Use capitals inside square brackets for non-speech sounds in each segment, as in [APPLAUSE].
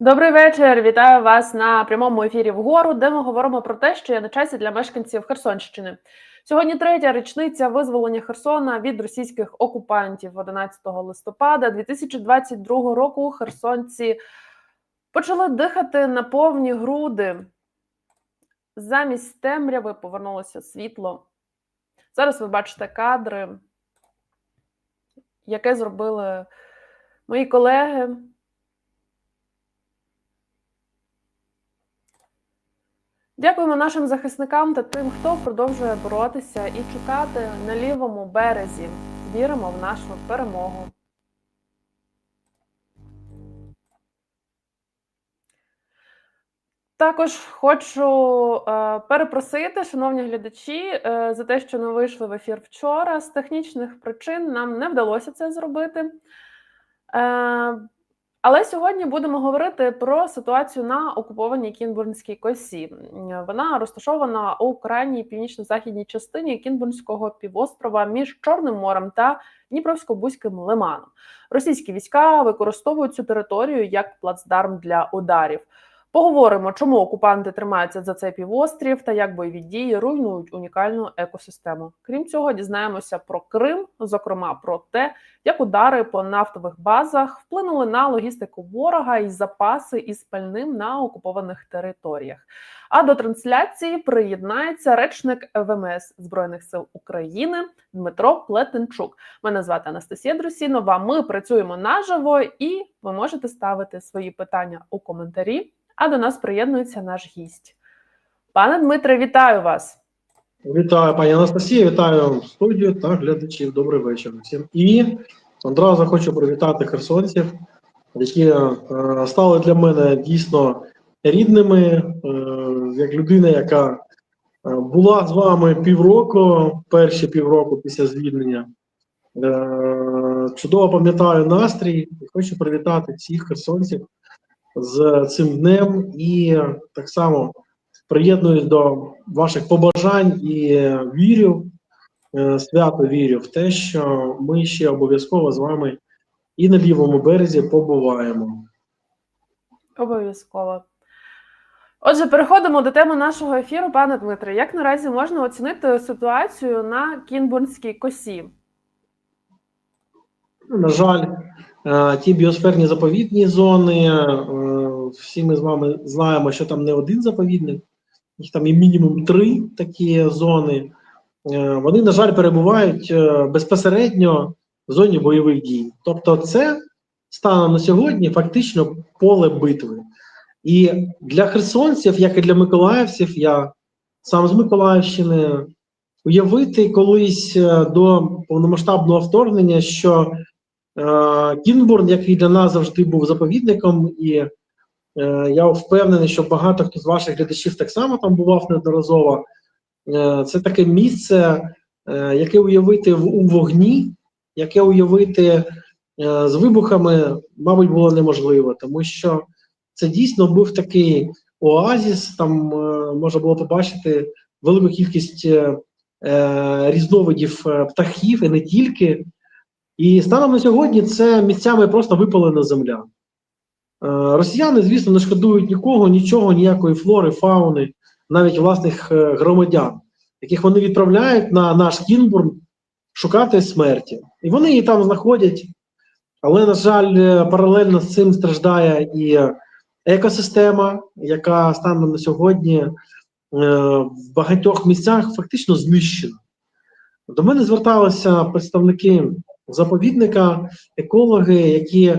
Добрий вечір. Вітаю вас на прямому ефірі вгору, де ми говоримо про те, що є на часі для мешканців Херсонщини. Сьогодні третя річниця визволення Херсона від російських окупантів 11 листопада 2022 року. Херсонці почали дихати на повні груди. Замість темряви повернулося світло. Зараз ви бачите кадри, яке зробили мої колеги. Дякуємо нашим захисникам та тим, хто продовжує боротися і чекати на лівому березі. Віримо в нашу перемогу. Також хочу е, перепросити, шановні глядачі, е, за те, що не вийшли в ефір вчора. З технічних причин нам не вдалося це зробити. Е, але сьогодні будемо говорити про ситуацію на окупованій Кінбурнській косі. Вона розташована у крайній північно-західній частині Кінбурнського півострова між Чорним морем та Дніпровсько-Бузьким лиманом. Російські війська використовують цю територію як плацдарм для ударів. Поговоримо, чому окупанти тримаються за цей півострів та як бойові дії руйнують унікальну екосистему. Крім цього, дізнаємося про Крим, зокрема про те, як удари по нафтових базах вплинули на логістику ворога і запаси із пальним на окупованих територіях. А до трансляції приєднається речник ВМС Збройних сил України Дмитро Плетенчук. Мене звати Анастасія Друсінова. Ми працюємо наживо, і ви можете ставити свої питання у коментарі. А до нас приєднується наш гість. Пане Дмитре, вітаю вас. Вітаю, пані Анастасія, вітаю студію та глядачів. Добрий вечір всім. І одразу хочу привітати херсонців, які е, стали для мене дійсно рідними, е, як людина, яка е, була з вами півроку, перші півроку після звільнення. Е, чудово пам'ятаю настрій і хочу привітати всіх херсонців з цим днем і так само приєднуюсь до ваших побажань і вірю, е, свято вірю в те, що ми ще обов'язково з вами і на лівому березі побуваємо. Обов'язково. Отже, переходимо до теми нашого ефіру, пане Дмитре. Як наразі можна оцінити ситуацію на Кінбурнській косі? На жаль, ті біосферні заповідні зони, е, всі ми з вами знаємо, що там не один заповідник, їх там і мінімум три такі зони. Е, Вони, на жаль, перебувають безпосередньо в зоні бойових дій. Тобто, це станом на сьогодні фактично поле битви. І для херсонців, як і для миколаївців, я сам з Миколаївщини, уявити колись до повномасштабного вторгнення, що Е, Кінбурн, який для нас завжди був заповідником, і е, я впевнений, що багато хто з ваших глядачів так само там бував неодноразово. Е, це таке місце, е, яке уявити у вогні, яке уявити е, з вибухами, мабуть, було неможливо, тому що це дійсно був такий оазіс. Там е, можна було побачити велику кількість е, е різновидів е, птахів і не тільки. І станом на сьогодні це місцями просто випалена земля. Е, росіяни, звісно, не шкодують нікого, нічого, ніякої флори, фауни, навіть власних е, громадян, яких вони відправляють на наш Кінбурн шукати смерті. І вони її там знаходять. Але, на жаль, е, паралельно з цим страждає і екосистема, яка станом на сьогодні в багатьох місцях фактично знищена. До мене зверталися представники заповідника, екологи, які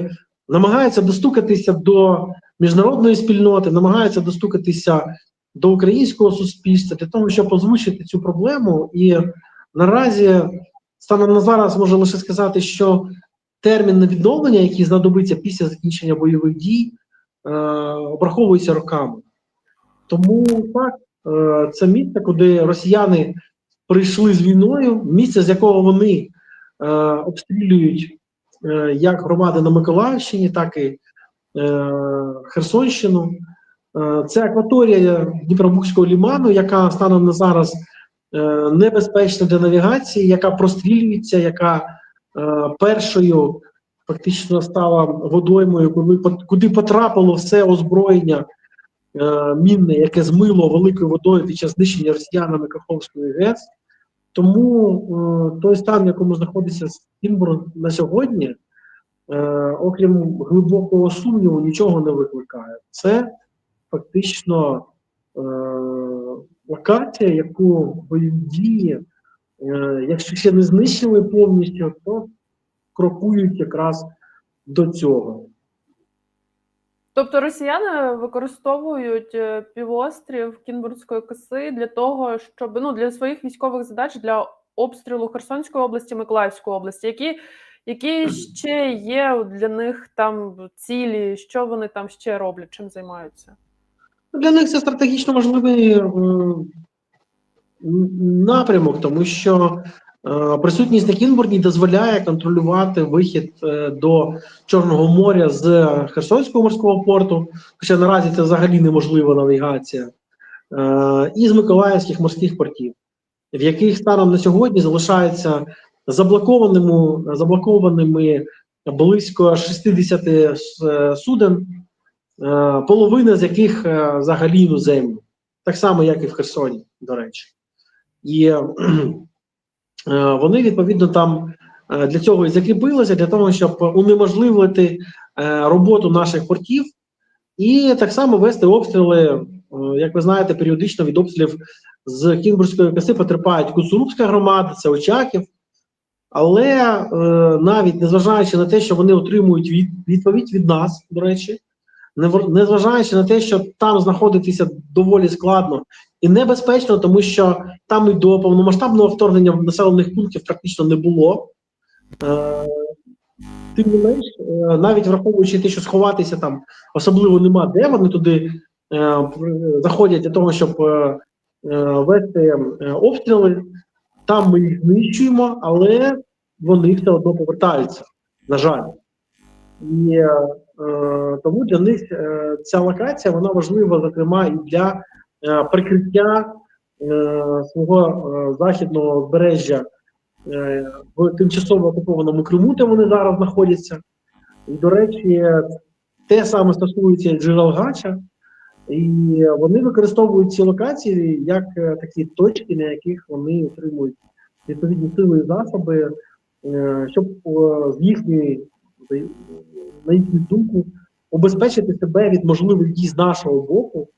намагаються достукатися до міжнародної спільноти, намагаються достукатися до українського суспільства для того, щоб озвучити цю проблему. І наразі станом на зараз можу лише сказати, що термін відновлення, який знадобиться після закінчення бойових дій, е, обраховується роками. Тому так, е, це місце, куди росіяни прийшли з війною, місце, з якого вони Е, обстрілюють е, як громади на Миколаївщині, так і е, Херсонщину. Це акваторія Дніпробузького ліману, яка станом на зараз небезпечна для навігації, яка прострілюється, яка першою фактично стала водоймою, куди, куди потрапило все озброєння мінне, яке змило великою водою під час знищення росіянами Каховської ГЕС. Тому е, той стан, в якому знаходиться Кінбург на сьогодні, е, окрім глибокого сумніву, нічого не викликає. Це фактично е, локація, яку бойові дії, якщо ще не знищили повністю, то крокують якраз до цього. Тобто росіяни використовують е, півострів Кінбурзької коси для того, щоб ну для своїх військових задач для обстрілу Херсонської області, Миколаївської області, які, які ще є для них там цілі, що вони там ще роблять, чим займаються? Для них це стратегічно важливий напрямок, тому що присутність на Кінбурні дозволяє контролювати вихід е, до Чорного моря з Херсонського морського порту, хоча наразі це взагалі неможлива навігація, е, і з Миколаївських морських портів, в яких станом на сьогодні залишаються заблокованими, заблокованими близько 60 суден. Е, половина з яких е, взагалі іноземні, так само, як і в Херсоні, до речі. І е, вони відповідно там е, для цього і закріпилися, для того, щоб унеможливити е, роботу наших портів, і так само вести обстріли. Е, Як ви знаєте, періодично від обстрілів з Кінбурзької коси потерпають Куцурубська громада, це Очаків. Але е, навіть незважаючи на те, що вони отримують від, відповідь від нас, до речі, незважаючи на те, що там знаходитися доволі складно і небезпечно, тому що там і до повномасштабного вторгнення в населених пунктів практично не було. Е, тим не менш, е, навіть враховуючи те, що сховатися там особливо нема де, вони туди е, заходять для того, щоб вести обстріли. Там ми їх знищуємо, але вони все одно повертаються, на жаль. І е, Тому для них ця локація вона важлива, зокрема, і для прикриття е, свого е, західного узбережжя е, в тимчасово окупованому Криму, де вони зараз знаходяться. І, до речі, те саме стосується джерел Гача, і вони використовують ці локації як е, такі точки, на яких вони отримують відповідні сили і засоби, е, щоб е, з їхньої на їхню думку, убезпечити себе від можливих дій з нашого боку е,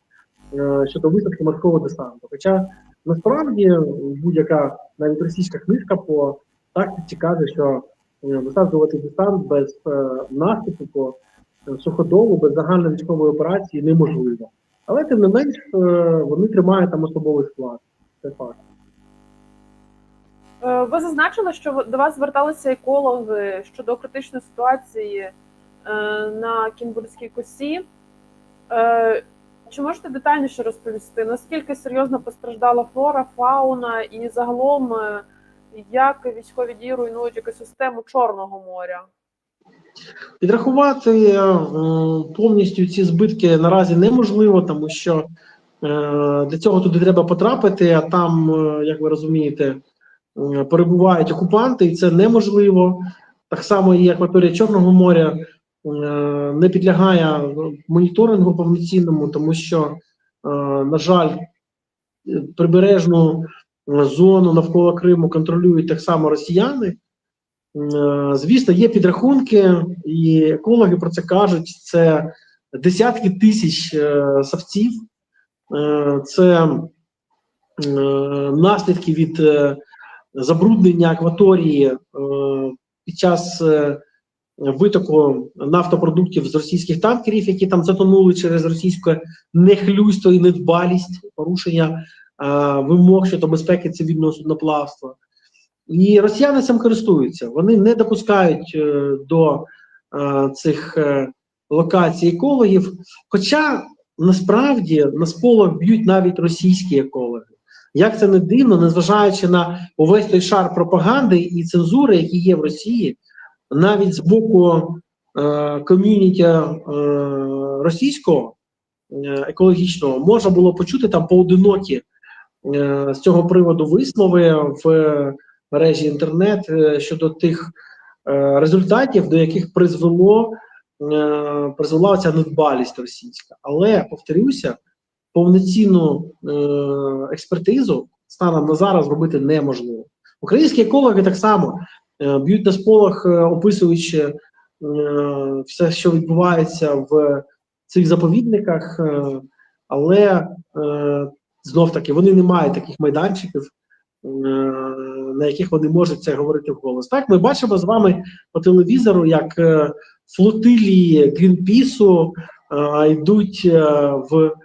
щодо висадки морського десанту. Хоча насправді будь-яка навіть російська книжка по тактиці каже, що е, висаджувати десант без е, наступу по е, суходолу, без загальної військової операції неможливо. Але тим не менш е, вони тримають там особовий склад. Це факт. Е, Ви зазначили, що до вас зверталися екологи щодо критичної ситуації е, на Кінбурзькій косі. Чи можете детальніше розповісти, наскільки серйозно постраждала флора, фауна і загалом е, як військові дії руйнують екосистему Чорного моря? Підрахувати е, повністю ці збитки наразі неможливо, тому що е, для цього туди треба потрапити, а там, як ви розумієте, перебувають окупанти, і це неможливо. Так само і акваторія Чорного моря не підлягає моніторингу повноцінному, тому що, е, на жаль, е, прибережну е, зону навколо Криму контролюють так само росіяни. Е, Звісно, є підрахунки, і екологи про це кажуть. Це десятки тисяч е, савців, Е, це е, наслідки від е, забруднення акваторії е, під час е, витоку нафтопродуктів з російських танкерів, які там затонули через російське нехлюйство і недбалість, порушення е, вимог щодо безпеки цивільного судноплавства. І росіяни цим користуються. Вони не допускають е, до е, цих е, локацій екологів. Хоча насправді на сполох б'ють навіть російські екологи. Як це не дивно, незважаючи на увесь той шар пропаганди і цензури, які є в Росії, навіть з боку е, ком'юніті е, російського е, екологічного можна було почути там поодинокі з цього приводу вислови в мережі інтернет щодо тих результатів, до яких призвело призвела ця недбалість російська. Але повторюся, повноцінну експертизу станом на зараз зробити неможливо. Українські екологи так само б'ють на сполох, е, описуючи е, все, що відбувається в цих заповідниках, е, але е, знов таки вони не мають таких майданчиків, е, на яких вони можуть це говорити вголос. Так, ми бачимо з вами по телевізору, як е, флотилії Грінпісу е, йдуть е, в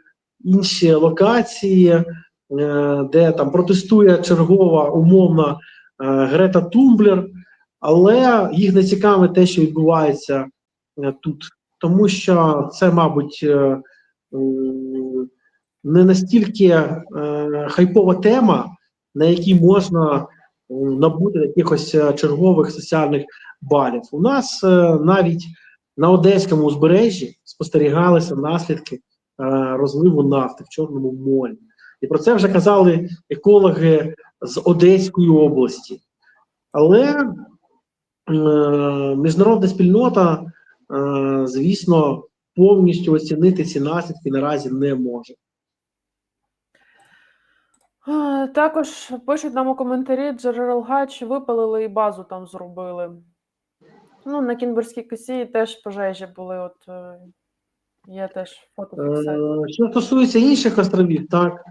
інші локації, е, де там протестує чергова умовна е, Грета Тумблер, але їх не цікавить те, що відбувається е, тут, тому що це, мабуть, е, не настільки е, хайпова тема, на якій можна набути якихось е, чергових соціальних балів. У нас е, навіть на Одеському узбережжі спостерігалися наслідки е, розливу нафти в Чорному морі. І про це вже казали екологи з Одеської області. Але е, міжнародна спільнота, е, звісно, повністю оцінити ці наслідки наразі не може. Е, Також пишуть нам у коментарі, Джерел Гач випалили і базу там зробили. Ну, на Кінбурзькій косі теж пожежі були. От е, є теж. Е, Що стосується інших островів, так е,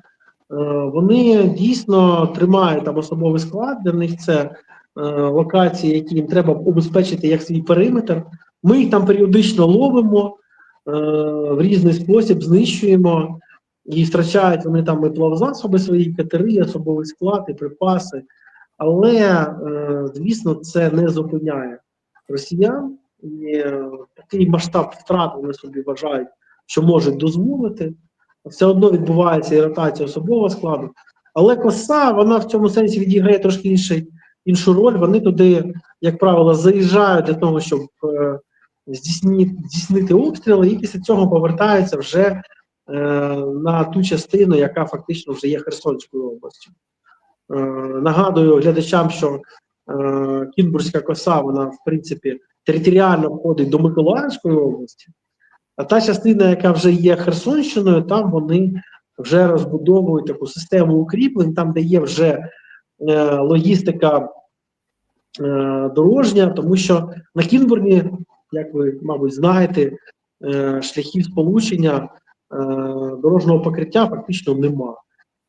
вони дійсно тримають там особовий склад. Для них це е, локації, які їм треба обезпечити як свій периметр. Ми їх там періодично ловимо е, в різний спосіб, знищуємо і втрачають вони там і плавзасоби свої катери, особовий склад, і припаси. Але, е, звісно, це не зупиняє росіян. І е, такий масштаб втрат вони собі вважають що можуть дозволити. Все одно відбувається і ротація особового складу. Але коса, вона в цьому сенсі відіграє трошки інший, іншу роль. Вони туди, як правило, заїжджають для того, щоб е, здійснити, здійснити обстріли, і після цього повертаються вже е, на ту частину, яка фактично вже є Херсонською областю. Е, нагадую глядачам, що е, Кінбурзька коса, вона, в принципі, територіально входить до Миколаївської області. А та частина, яка вже є Херсонщиною, там вони вже розбудовують таку систему укріплень, там де є вже логістика е, дорожня, тому що на Кінбурні, як ви, мабуть, знаєте, е, шляхів сполучення е, дорожнього покриття фактично нема.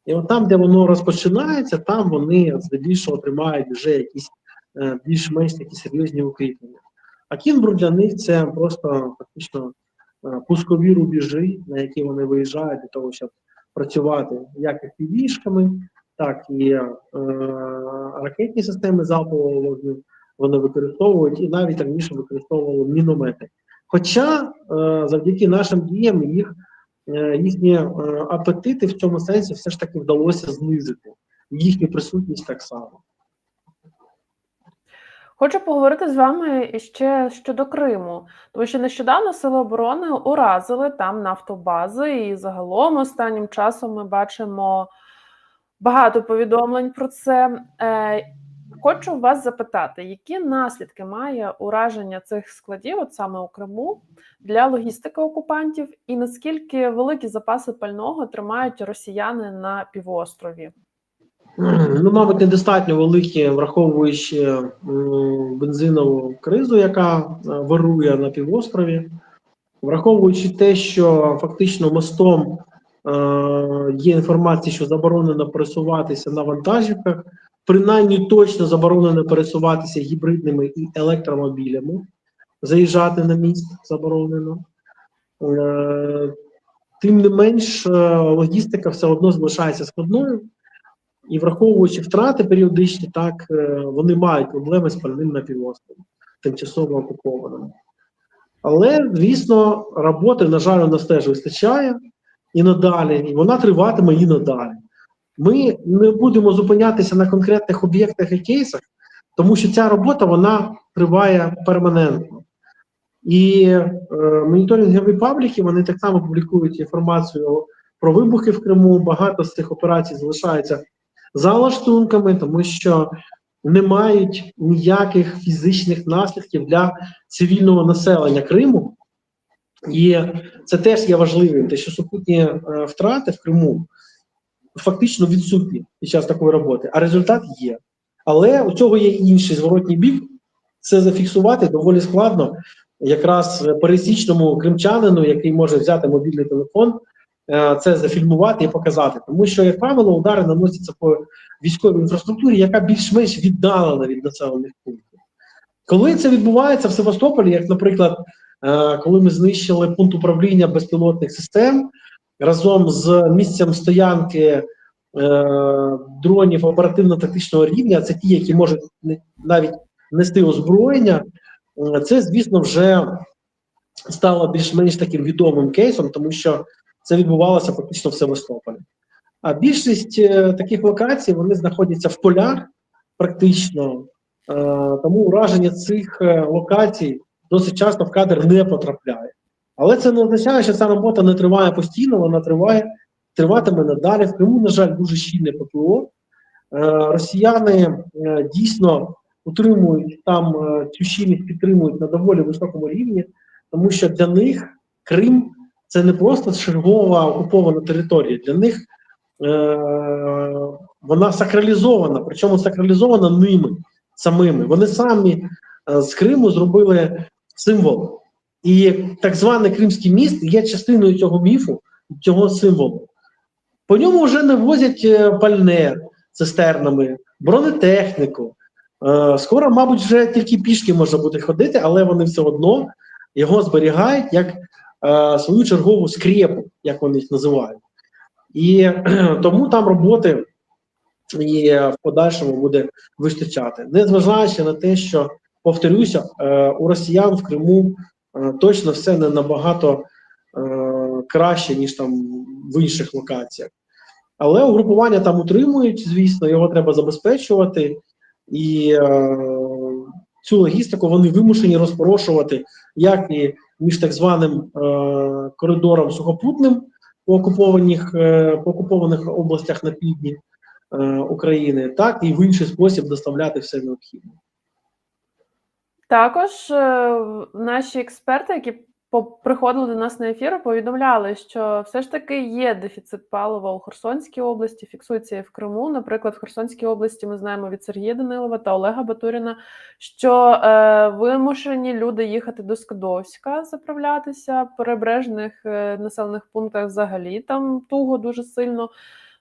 І от там, де воно розпочинається, там вони здебільшого тримають вже якісь е, більш-менш такі серйозні укріплення. А Кінбур для них це просто фактично е, пускові рубежі, на які вони виїжджають для того, щоб працювати як і півішками, так і е, ракетні системи залпового вогню вони використовують і навіть раніше використовували міномети. Хоча е, завдяки нашим діям їх е, їхні е, апетити в цьому сенсі все ж таки вдалося знизити, їхню присутність так само. Хочу поговорити з вами ще щодо Криму, тому що нещодавно Сили оборони уразили там нафтобази, і загалом останнім часом ми бачимо багато повідомлень про це. Е, Хочу вас запитати, які наслідки має ураження цих складів, от саме у Криму, для логістики окупантів, і наскільки великі запаси пального тримають росіяни на півострові? Ну, мабуть, недостатньо великі, враховуючи бензинову кризу, яка е, вирує на півострові, враховуючи те, що фактично мостом є інформація, що заборонено пересуватися на вантажівках, принаймні точно заборонено пересуватися гібридними і електромобілями, заїжджати на міст заборонено. Е, тим не менш, е, логістика все одно залишається складною. І враховуючи втрати періодичні, так е, вони мають проблеми з пальним на тимчасово окупованим. Але, звісно, роботи, на жаль, у нас теж вистачає і надалі, і вона триватиме і надалі. Ми не будемо зупинятися на конкретних об'єктах і кейсах, тому що ця робота вона триває перманентно. І е, моніторингові пабліки вони так само публікують інформацію про вибухи в Криму. Багато з цих операцій залишається за лаштунками, тому що не мають ніяких фізичних наслідків для цивільного населення Криму. І це теж є важливим, те, що супутні е, втрати в Криму фактично відсутні під час такої роботи, а результат є. Але у цього є інший зворотній бік. Це зафіксувати доволі складно, якраз пересічному кримчанину, який може взяти мобільний телефон, е, це зафільмувати і показати. Тому що, як правило, удари наносяться по військовій інфраструктурі, яка більш-менш віддалена від населених пунктів. Коли це відбувається в Севастополі, як, наприклад, коли ми знищили пункт управління безпілотних систем разом з місцем стоянки е, дронів оперативно-тактичного рівня, це ті, які можуть навіть нести озброєння, е, це, звісно, вже стало більш-менш таким відомим кейсом, тому що це відбувалося фактично в Севастополі. А більшість е, таких локацій вони знаходяться в полях, практично. Е, тому ураження цих е, локацій досить часто в кадр не потрапляє. Але це не означає, що ця робота не триває постійно, вона триває, триватиме надалі. В Криму, на жаль, дуже щільне ППО. Е, росіяни е, дійсно утримують там е, цю щільність підтримують на доволі високому рівні, тому що для них Крим це не просто чергова окупована територія. Для них вона сакралізована, причому сакралізована ними самими. Вони самі з Криму зробили символ. І так званий Кримський міст є частиною цього міфу, цього символу. По ньому вже не возять е, пальне цистернами, бронетехніку. Е, Скоро, мабуть, вже тільки пішки можна буде ходити, але вони все одно його зберігають як е, свою чергову скрепу, як вони їх називають. І [CLEARS THROAT] тому там роботи і в подальшому буде вистачати. Незважаючи на те, що, повторюся, е, у росіян в Криму е, точно все не набагато е, краще, ніж там в інших локаціях. Але угрупування там утримують, звісно, його треба забезпечувати, і цю логістику вони вимушені розпорошувати як і між так званим коридором сухопутним по окупованих, по окупованих областях на півдні України, так і в інший спосіб доставляти все необхідне. Також е, наші експерти, які приходили до нас на ефір, повідомляли, що все ж таки є дефіцит палива у Херсонській області, фіксується і в Криму. Наприклад, в Херсонській області ми знаємо від Сергія Данилова та Олега Батуріна, що е, вимушені люди їхати до Скадовська, заправлятися в перебережних е, населених пунктах взагалі там туго дуже сильно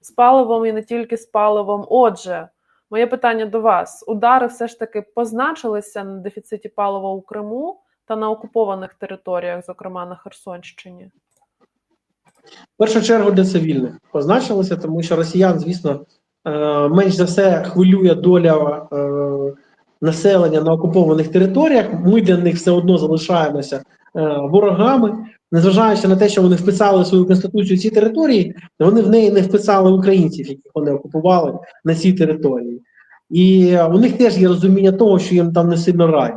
з паливом і не тільки з паливом. Отже. Моє питання до вас: удари все ж таки позначилися на дефіциті палива у Криму та на окупованих територіях, зокрема на Херсонщині? В першу чергу для цивільних позначилося, тому що росіян, звісно, е, менш за все хвилює доля е, населення на окупованих територіях. Ми для них все одно залишаємося е, ворогами, незважаючи на те, що вони вписали свою конституцію ці території, вони в неї не вписали українців, яких вони окупували на цій території. І у них теж є розуміння того, що їм там не сильно раді,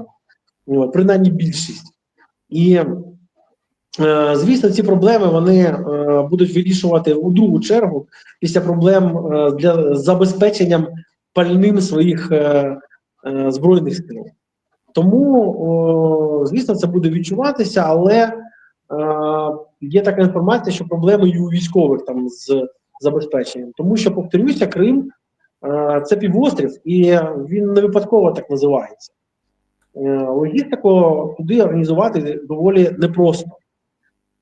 принаймні більшість. І Е, Звісно, ці проблеми вони е, будуть вирішувати у другу чергу після проблем е, для забезпеченням пальним своїх збройних сил. Тому, звісно, це буде відчуватися, але є така інформація, що проблеми і у військових там з забезпеченням. Тому що, повторюся, Крим е, це півострів, і він не випадково так називається. Е, логістику туди організувати доволі непросто.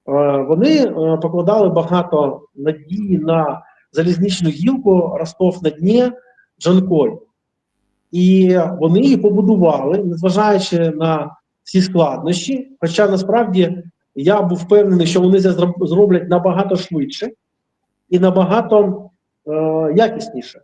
Е, Вони е, покладали багато надії на залізничну гілку Ростов на Дні Джанкой. І вони її побудували, незважаючи на всі складнощі. Хоча насправді я був впевнений, що вони це зроб- зроблять набагато швидше і набагато е, якісніше.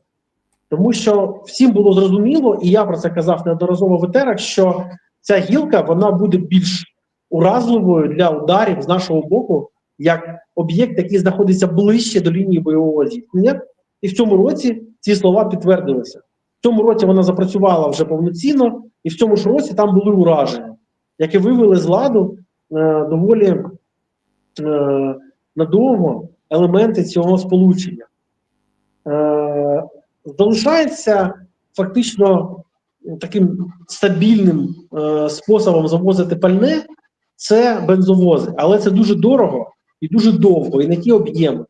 Тому що всім було зрозуміло, і я про це казав неодноразово в етерах, що ця гілка вона буде більш уразливою для ударів з нашого боку, як об'єкт, який знаходиться ближче до лінії бойового зіткнення. І в цьому році ці слова підтвердилися. В цьому році вона запрацювала вже повноцінно, і в цьому ж році там були ураження, які вивели з ладу доволі е, надовго елементи цього сполучення. Е, залишається фактично таким стабільним е, способом завозити пальне це бензовози, але це дуже дорого і дуже довго, і не ті об'єми.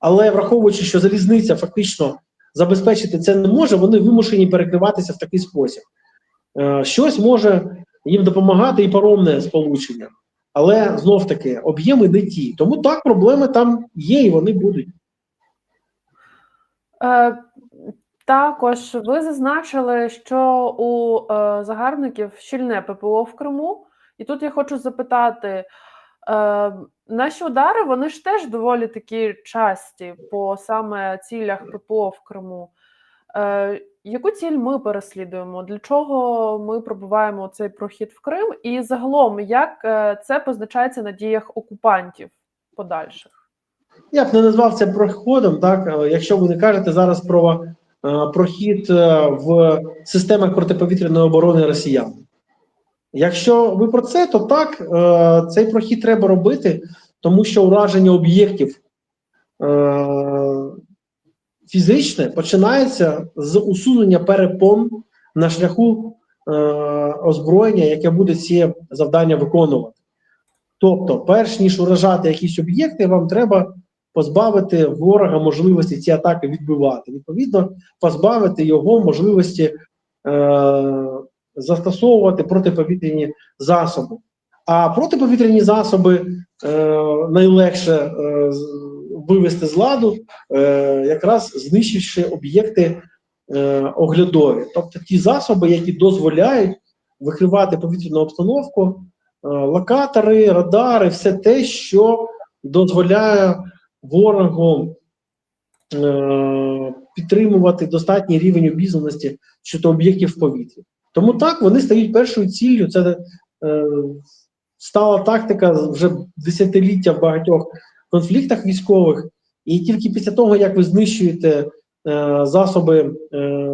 Але враховуючи, що залізниця фактично забезпечити це не може, вони вимушені перекриватися в такий спосіб. Е, щось може їм допомагати і паромне сполучення, але знов таки об'єми не ті. Тому так, проблеми там є і вони будуть. Е, також ви зазначили, що у е, загарбників щільне ППО в Криму, і тут я хочу запитати: е, наші удари вони ж теж доволі такі часті по саме цілях ППО в Криму. Е, яку ціль ми переслідуємо? Для чого ми пробуваємо цей прохід в Крим? І загалом, як е, це позначається на діях окупантів подальших? Я б не назвав це проходом, так е, якщо ви не кажете зараз про е, прохід в системах протиповітряної оборони росіян. Якщо ви про це, то так, цей прохід треба робити, тому що ураження об'єктів фізичне починається з усунення перепон на шляху е, озброєння, яке буде ці завдання виконувати. Тобто, перш ніж уражати якісь об'єкти, вам треба позбавити ворога можливості ці атаки відбивати. Відповідно, позбавити його можливості е, застосовувати протиповітряні засоби. А протиповітряні засоби е, найлегше е, вивести з ладу, е, якраз знищивши об'єкти е, оглядові, тобто ті засоби, які дозволяють викривати повітряну обстановку, е, локатори, радари, все те, що дозволяє ворогу підтримувати достатній рівень обізнаності щодо об'єктів в повітрі. Тому так вони стають першою ціллю. Це е, стала тактика вже десятиліття в багатьох конфліктах військових, і тільки після того, як ви знищуєте е, засоби е,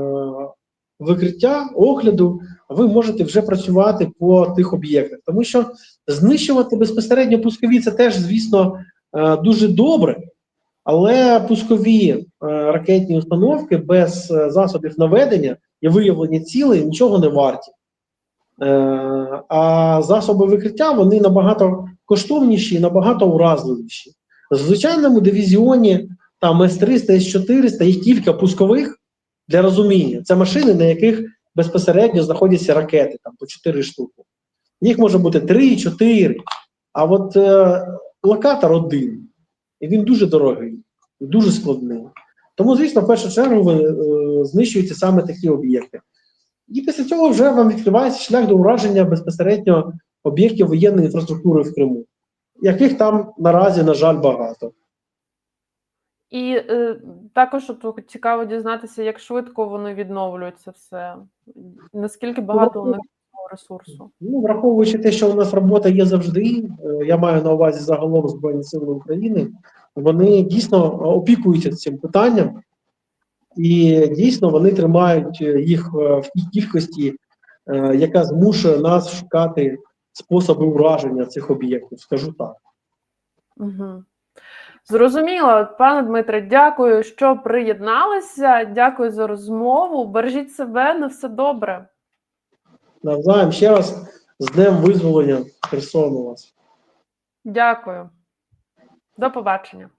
викриття, огляду, ви можете вже працювати по тих об'єктах. Тому що знищувати безпосередньо пускові це теж, звісно, е, дуже добре. Але пускові е, ракетні установки без е, засобів наведення і виявлення цілей нічого не варті. Е, а засоби викриття вони набагато коштовніші і набагато уразливіші. В звичайному дивізіоні там С-300, С-400 їх кілька пускових для розуміння. Це машини, на яких безпосередньо знаходяться ракети, там по 4 штуки. Їх може бути 3-4. А от е, локатор один. І він дуже дорогий, дуже складний. Тому, звісно, в першу чергу е, знищуються саме такі об'єкти. І після цього вже вам відкривається шлях до ураження безпосередньо об'єктів воєнної інфраструктури в Криму, яких там наразі, на жаль, багато. І е, також от цікаво дізнатися, як швидко вони відновлюються все, наскільки багато у них ресурсу. Ну, враховуючи те, що у нас робота є завжди, е, я маю на увазі загалом Збройні Сили України, вони дійсно опікуються цим питанням, і дійсно вони тримають е, їх е, в тій кількості, е, яка змушує нас шукати способи ураження цих об'єктів, скажу так. Угу. Зрозуміло, пане Дмитре, дякую, що приєдналися. Дякую за розмову. Бережіть себе на все добре. Навзаєм ще раз з Днем визволення Херсону вас. Дякую. До побачення.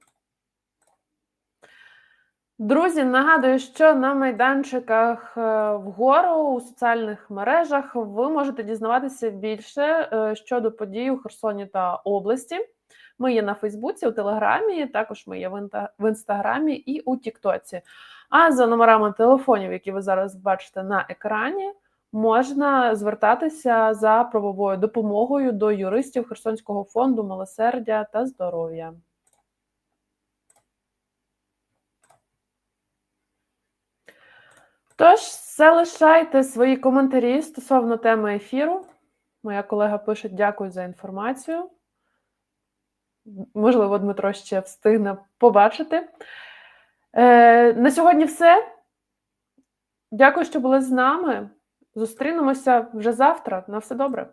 Друзі, нагадую, що на майданчиках е, вгору у соціальних мережах ви можете дізнаватися більше е, щодо подій у Херсоні та області. Ми є на Фейсбуці, у Телеграмі, також ми є в Інстаграмі і у Тіктоці. А за номерами телефонів, які ви зараз бачите на екрані, можна звертатися за правовою допомогою до юристів Херсонського фонду милосердя та здоров'я. Тож, залишайте свої коментарі стосовно теми ефіру. Моя колега пише: дякую за інформацію. Можливо, Дмитро ще встигне побачити. Е, на сьогодні все. Дякую, що були з нами. Зустрінемося вже завтра. На все добре.